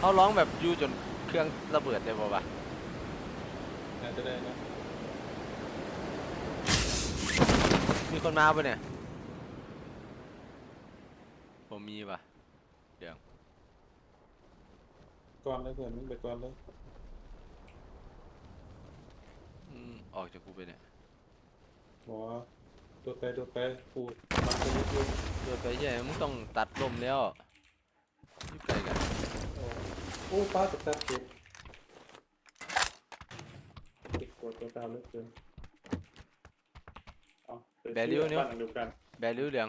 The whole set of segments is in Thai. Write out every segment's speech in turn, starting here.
เขาร้องแบบอยูจนเครื่องระเบิดได้ป่าวะน่าจะได้นะมีคนมาปะเนี่ย ผมมีปะก่อนเลยเพื่อนมึงไปก่อนเลยอืมออกจากกูไปเนี่ยหมอตัวไปตัวไปปูมันไปนิดนึงเดินไปใหญ่มึงต้องตัดลมแล้วอยุ่ไกลกัน โอ้ โอ้ป้าจะตัดเก็บติดกดตัวตามเหลยเกินเอาไปซื้อบ้านหลังเดียวกันแบริวเหลือง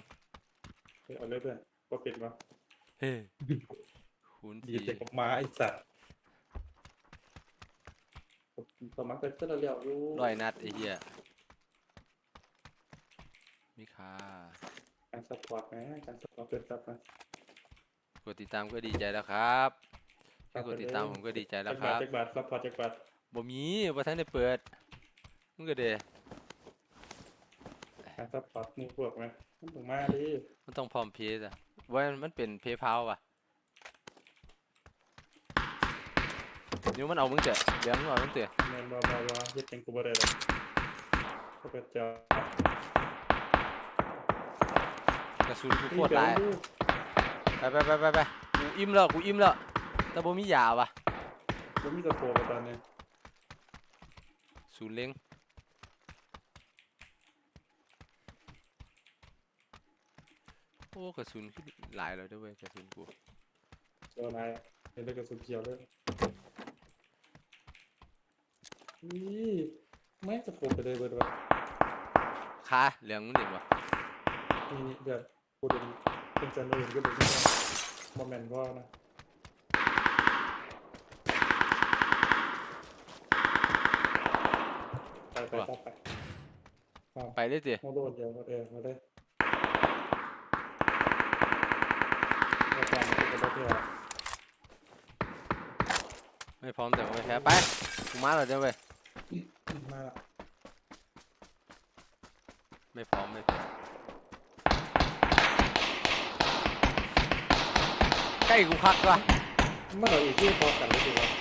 เฮ้ยเอาเลยเพื่อนก็ปิดมาเฮ้ยคูณดีสี่เจ็บออกมาไอ้สัตว์สมัครเป็นเสื้อเหลี่ยวอยู่ร้อยนัดไอ้เหี้ยมีค่าการสปอร์ตนะการสปอร์ตเป็นสัตว์นะกดติดตามก็ดีใจแล้วครับ แค่กดติดตามผมก็ดีใจแล้วครับจักบาทจักบาทซัพพอร์ตจักบาทบ่มีบ่ทันได้เปิดมึงก็เดการซัพพอร์ตหมูพวกไหมมันถึงมาดิมันต้องพร้อมเพย์อะว่ามันเป็นเพย์พาวว่ะนิ้วมันเอามึงเถอะเดี๋ยวมึงเอามึงเถอะเงินบาบาบาเฮ็ดเป็นกูบ่ได้เลยก็เป็นเจ้ากระสุนกูโคตรหลายไปไปไปไปไปกูอิ่มแล้วกูอิ่มแล้ว แต่บ่มียาว่ะบ่มีตะโพกตอนนี้ศูนย์เล็งโอ้กระสุนขึ้นหลายแล้วเด้วยเวยกระสุนกูเจ้านายเห็นได้กระสุนเขียวเลยนี่ไม่ตะโพกไปเลยเบิดว่าคาเหลืองมึงเด็กวะนี่นี่เดี๋ยวพูดถึงเป็นจันทร์อื่นก็เลยที่ว่าบ่แม่นว่านะ ไปไปไปไปเอาไปเลยสิโมโดดเดียวมาเออมาเลยมาตามมาเป็นกระโดดเดียวไม่พร้อมแต่ก็ไม่แพ้ไปกูมาแล้วเด้อเว้ยมาละไม่พร้อมไม่แพ้ใกล้กูพักว่ะมาเราอีกที่พอกันเลยดีกว่า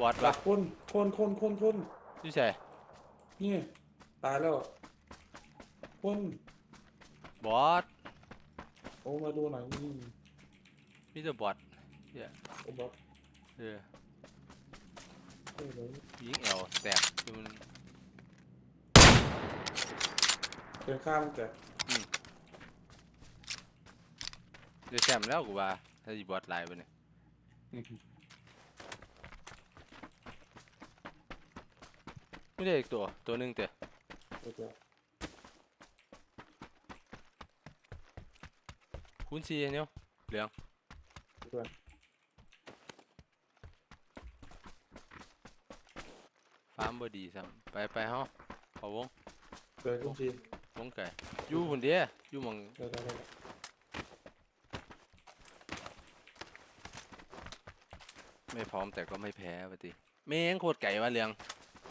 บอดหลัวะกคนคนคนคนคนพี่ใช่นี่ตายแล้วคนบอดโอ้มาดูหน่อยนี่มีแต่บอดเนี่ยโอ้บอกเออเอ้ยเลยยิงแอวแตกคือมันเป็นข้ามแต่เดือดแซมแล้วกูว่าถ้าอีบอดไลน์ไปเนี่ย ไม่ได้อีกตัว ตัวหนึ่งเตะเดี๋ยวคูณสี่เนี่ยเหลืองเพื่อนฟาร์มบอดีซ้ำไปไปเฮาเอาวงเดี๋ยวคุณชีวงไก่อยู่คนเดียวอยู่หมองเดี๋ยวเดี๋ยวเดี๋ยวไม่พร้อมแต่ก็ไม่แพ้ปฏิแม่งโคตรไก่วะเหลือง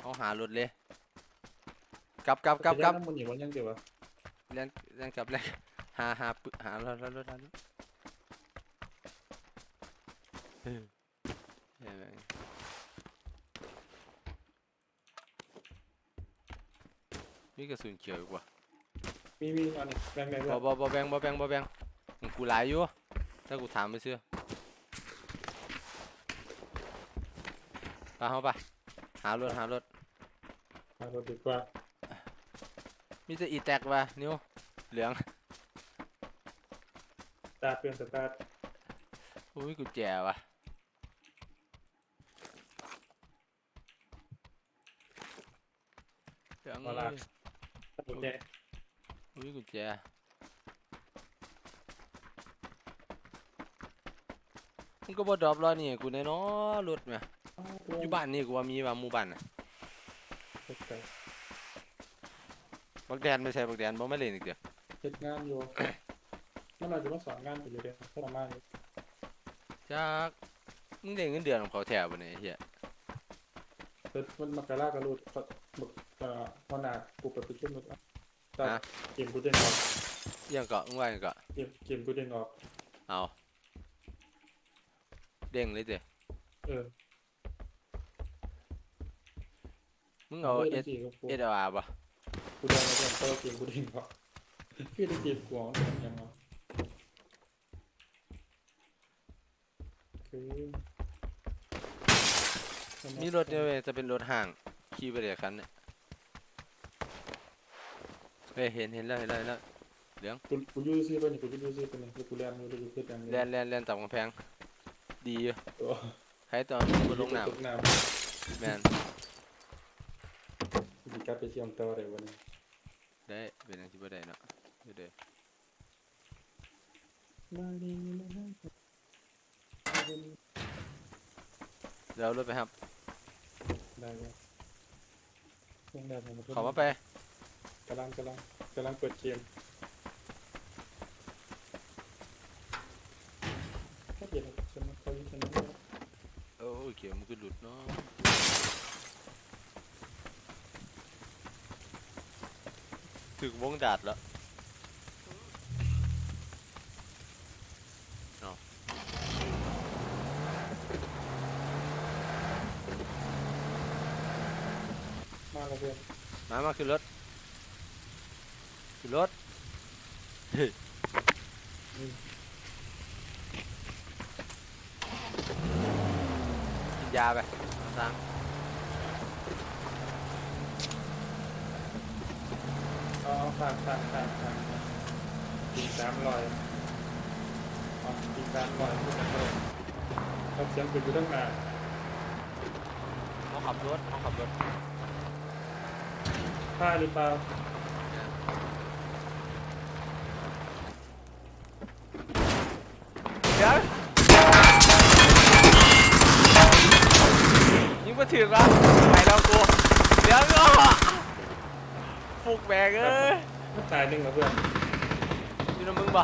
เอาหารถเลย กลับกลับกลับกลับมันอยู่วันยังเดี๋ยววะเล่นเล่นกลับเล่นหาหาปึหารถรถรถรถเออเฮ้ยแม่งมีกระสุนเขียวอีกว่ามีมีอันนี้แบ่งแบ่งบ่บ่บ่แบงบ่แบงบ่แบงอืมกูหลายอยู่ถ้ากูถามไปเชื่อไปเฮาไปหารถหารถ เราดีกว่า มีแต่อีแตกว่ะนิ้ว เหลือง ตาเปลี่ยนสตาร์ทอุ้ยกูแจว่ะ เหลืองเอาละกูแจอุ้ยกูแจมึงก็บอดรอปแล้วนี่กูแน่นอนรถแม่อยู่บ้านนี่กูว่ามีว่ามู่บ้านน่ะ บักแดนไม่ใช่บักแดนบ่มาเล่นอีกเด้อๆเฮ็ดงานอยู่มันอาจจะมาสอนงานไปอยู่เด้เขาทำมาอยู่จักมึงได้เงินเดือนของเขาแถวบ่เนี่ยไอ้เฮียเพิ่นมันมากระลากระลูดเขาบึกเอ่อหัวหน้ากูไปประชุมมึกอะแต่เกมกูเด้งออกอิหยังเกาะมึงว่าอิหยังเกาะเกมเกมกูเด้งออก เอาเด้งเลยเด้อเออมึงเอาเอเอสสกับกูเอสอาร์ป่ะ กูได้มาเพื่อนเพราะว่าเกมกูเด้งออกพี่ได้เกมกูอ๋อมันยังไงคือมีรถเนี่ยเว้ยจะเป็นรถห่างขี่ไปเดี๋ยวคันเนี่ยเฮ้ยเห็นเห็นแล้วเห็นแล้วเห็นแล้วกูกูยูซีไปนี่กูยูซีไปนี่แล้วกูเรียนอยู่แล้วกูขึ้นยังแล่นแล่นแล่นต่ำกำแพงดีอยู่ตัวใครตอนมึงบ่ลงน้ตกน้ำแมนำมีการไป เชื่อมต่ออะไรวะเนี่ยได้เป็นอันที่บ่ได้เนาะเดี๋ยวเด้อมาดีมาได้เดี๋ยวเอารถไปครับ ได้ครับยังได้ผมขอมาไป กำลังกำลังกำลังเปิดเกมก็เดี๋ยวฉันเขาอยู่ที่นั่นโอ้ยเขียวมันก็หลุดเนาะ ถึงวงดาดแล้วมาแล้วเพื่อนมามาขึ้นรถขึ้นรถเฮ้ยกินยาไปเอาตัง อ๋อผ่านผ่านผ่านผ่านตีสามร้อยอ๋อตีสามร้อยพูดกันเลยเราเสียงปิดอยู่ตั้งนานเขาขับรถเขาขับรถผ้าหรือเปล่าเดี๋ยวยิงมาถึงแล้วกูเดี๋ยวก็ ฟุกแบกเอ้ยตายหนึ่งแล้วเพื่อนอยู่นะมึงบ่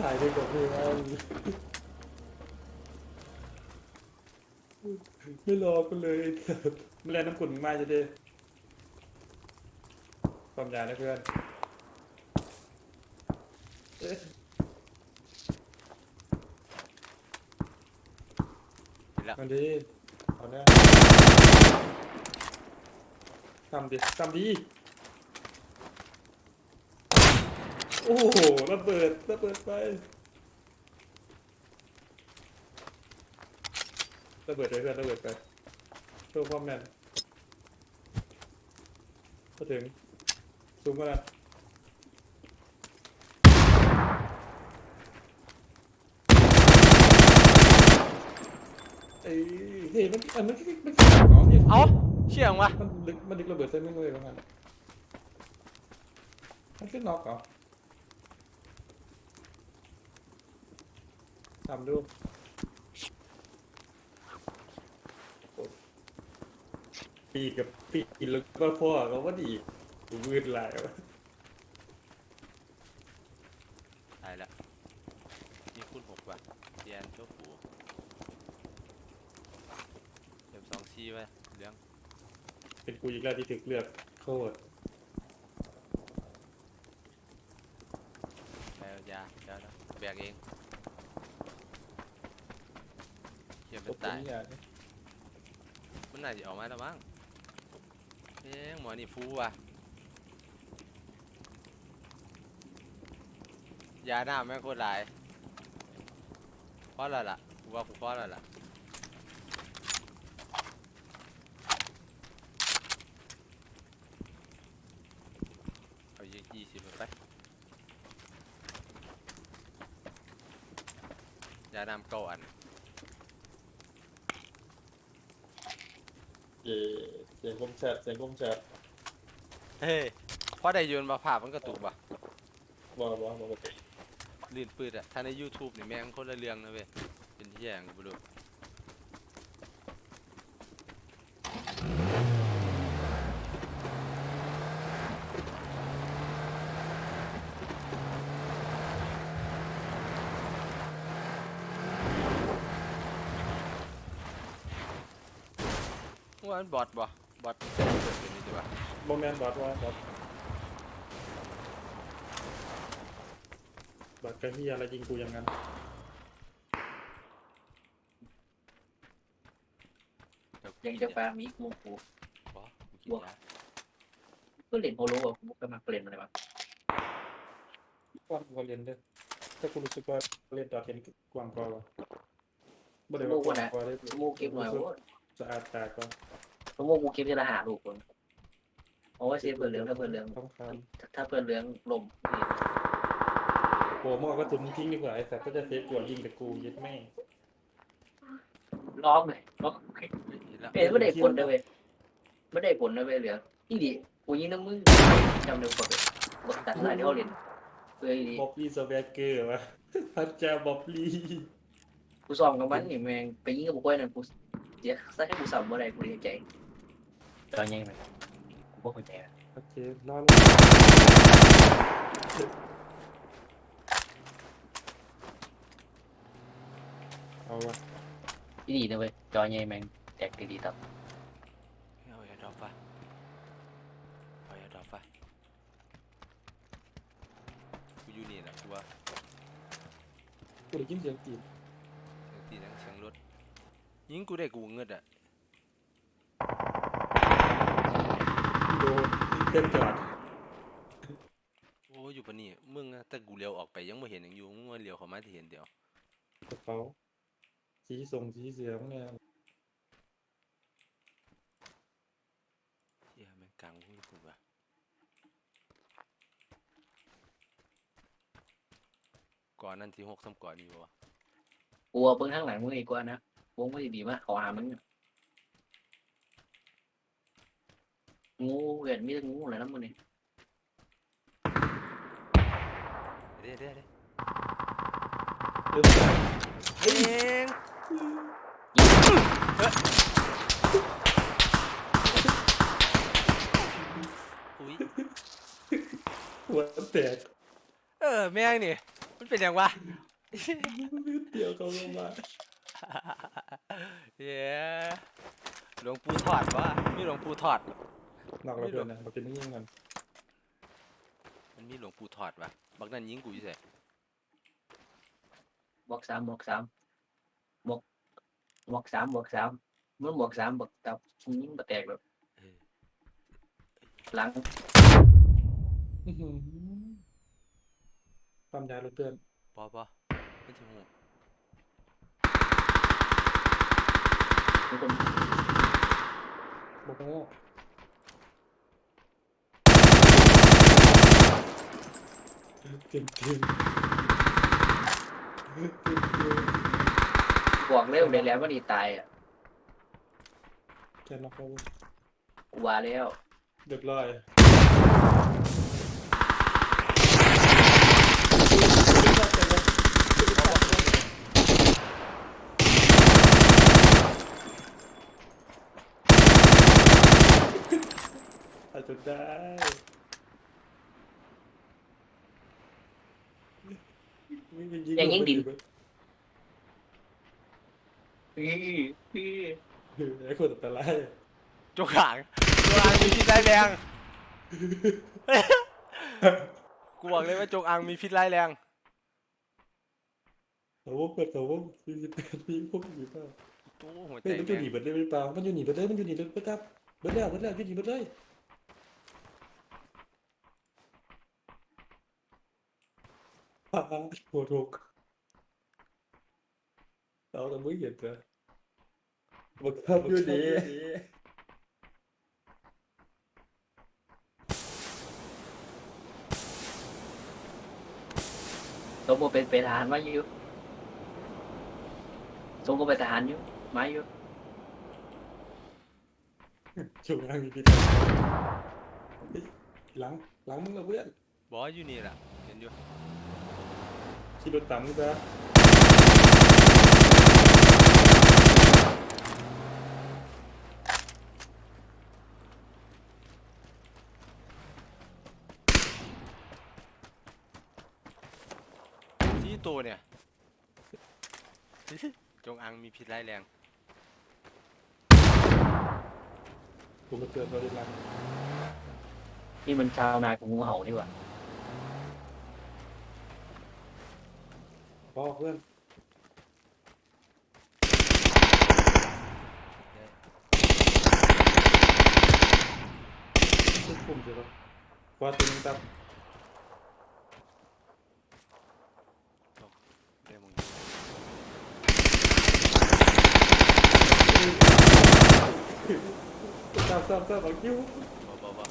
ถ่ายได้กว่าเพื่อนไม่รอกันเลยไม่แลน้ำขุ่นมาจะได้ความยาวนะเพื่อนเอ๊ะเห็นแล้วมาดีเอาเนี่ย ทำดิทำดี โอ้โหระเบิดระเบิดไประเบิดไปเพื่อนระเบิดไปโชว์ความแมนมาถึงซูมมาแล้วเฮ้ยมันมันมันมันของเนี่เอา เชี่ยงวะมันลึกมันลึกระเบิดเส้นมึงเลยประมาณนั้นมันขึ้นน็อกเหรอทำดูโอ้ปีกับปีกลึกก็พ่อเขาว่าดีกูวืดหลายวะตายแล้วนี่คูณหกว่ะเรียนเจ้าปูเก็บสองซีไว้เหลือง เป็นกูอีกแล้วที่ถึกเลือกโคตรไปเอายาเดี๋ยวนะแบกเองเขียตเป็นบตายนี้อย่างนี้มันน่าจะออกมาแล้วมั้งเอ๊ะหมอนี่ฟูว่ะยาหน้าแม่งโคตรหลายเพราะอะไรล่ะกูว่ากูเพราะอะไรล่ะเอายี่ยี่สิบไป ยาน้ำเก้าอันเย่เสียงคมแชทเสียงคมแชทเฮ้ยเพราะได้ยืนมาภาพมันกระตุกว่ะบอกบอกบอกลื่นปืดอะถ้าใน YouTube นี่แม่งคนละเรื่องนะเว้ยเป็นที่อย่างกูบ่รู้ มันบอทบ่บอทเส้นเกิดเป็นนี่ดีวะโมแมนบอสว่าบอสบอสกระเฮียอะไรยิงกูอย่างนั้นเดี๋ยวยังจะฟาร์มอีกหมูกูบ่กูกินยาก็เล่นโพโลอะกูก็มาเล่นอะไรวะกว้างกว่าเรียนเด้อถ้ากูรู้สึกว่าเรียนดอทเห็นกว้างกว่าวะบ่ได้โมว่ากกูว้างนะกว่าเลยชั่วโมงเก็บหน่อยโว้ยสะอาดตากว่า ชั่วโมงกูเก็บทีละหาลูกคนเอาไว้เซฟเพื่อนเหลืองถ้าเพื่อนเหลืองต้องคถ้าเพื่อนเหลืองลมำโอ้มอกก็ตุนทิ้งดีกว่าไอ้สัตว์ก็จะเซฟกว่ายิงแต่กูยึดแม่งล้อมเลยล้อมเฮ้ยเห็นแล้วเอ้ยไม่ได้ผลนะเว้ยไม่ได้ผลนะเว้ยเหลืองนี่ดิกูยิงน้ำมือจำเร็วกว่าเลยบทตัดสายที่เขาเล่นเฮ้ยบ๊อบบี้สแวกเกอร์วะพระเจ้าบ๊อบลี่กูซ้อมกับมันนี่แม่งไปยิงกับบุกไว้นั่นกูเดี๋ยวใส่ให้กูซ้ำเมื่อไรกูเรียนใจ ตอนยังไงกูบอกเข้าใจโอเครอดเอาวะที่ดีนะเว้ยจอใหญ่แม่งแตกดีๆ เพื่อนจอดโอ้อยู่ปะนี่มึงอะแต่กูเลี้ยวออกไปยังไม่เห็นหยังอยู่มึงมาเลี้ยวเข้ามาที่เห็นเดียวกระเป๋าสีส่งสีเสียงเนี่ยเฮียแม่งกลางหูกูว่ะก่อนนั่นที่หกซ้ำก่อนอยู่วะกลัวเพิ่งข้างหลังมึงอีกกว่านะวงไม่ดีมากขอหามึงอะงู เห็นมีแต่งูอะไรนะมึงนี่เด้เด้เด้เริ่มเองอุ้ยหัวแตกเออแม่งนี่มันเป็นยังวะเดี๋ยวเขาลงมาเย้หลวงปู่ถอดวะมีหลวงปู่ถอด นอกเราเพื่อนนะมาเป็นนิ่งๆกันมันมีหลวงปู่ถอดวะบักนั่นยิงกูอยู่ใส่บอกสามบอกสามบอกบอกสามบอกสามมันบอกสามบอกตับยิงบะแตกแบบเออหลังอื้อหือความยาวเราเพื่อนปอปอไม่ใช่หูทุกคนบอกโง่ เต็มเต็มบอกเร็วเลยแล้วว่านี่ตายอะแค่นอกเรากูว่าแล้วเรียบร้อยอาจจะได้ อย่างยิงดิน พี่พี่ไอ้คนอันตรายจงหางจงอางมีพิษร้ายแรงกูบอกเลยว่าจงอางมีพิษร้ายแรงเขาว่าเปิดเขาว่าสี่สิบแปดปีพวกอยู่เปล่าโอ้หัวใจเฮ้ยมันอยู่แม่งหนีเบิดเลยหรือเปล่ามันอยู่หนีเบิดเลยมันอยู่หนีเบิดเลยครับเบิดแล้วเบิดแล้วอยู่หนีเบิดเลย ฮ่าโหดหกเราแต่ไม่เห็นเลยบักทับอยู่ดีสมบูรเป็นเป็นทหารมาอยู่สมบูรเป็นทหารอยู่มาอยู่ช่วงล่างมีพิษเฮ้ยหลังหลังมึงละเพื่อนบอสอยู่นี่แหละเห็นอยู่ ขี่รถตามนี่ซะที่ตัวเนี่ย จงอังมีพิษร้ายแรง ผมก็เตือนเราได้รันนี่มันชาวนาของงูเห่านี่หว่า พ่อเพื่อนทุกกลุ่มใช่ปะว่าตัวนึงตับได้มึงตับตับตับเอาคิ้ว บ่บ่บ่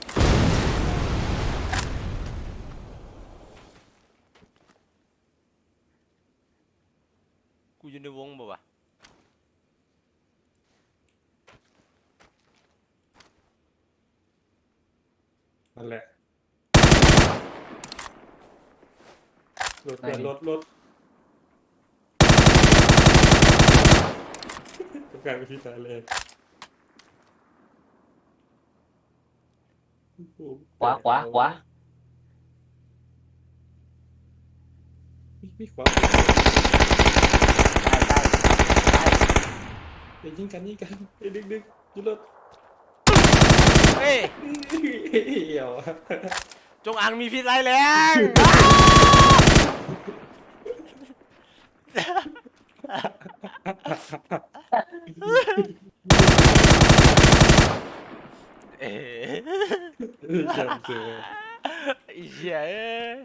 กู อยู่ในวงบ่วะนั่นแหละรถเปลี่ยนรถรถต้องการวิธีการเลยขวาขวาขวามีมีขวา ใช่ใช่ใช่ ไปยิงกันยิงกันไอ้ดึกดึกยุรถเฮ้ยเหี่ยวอะจงอางมีพิษร้ายแรงเอ๊ะ เจ็บเจ็บไอ้เหี้ยเอ้ย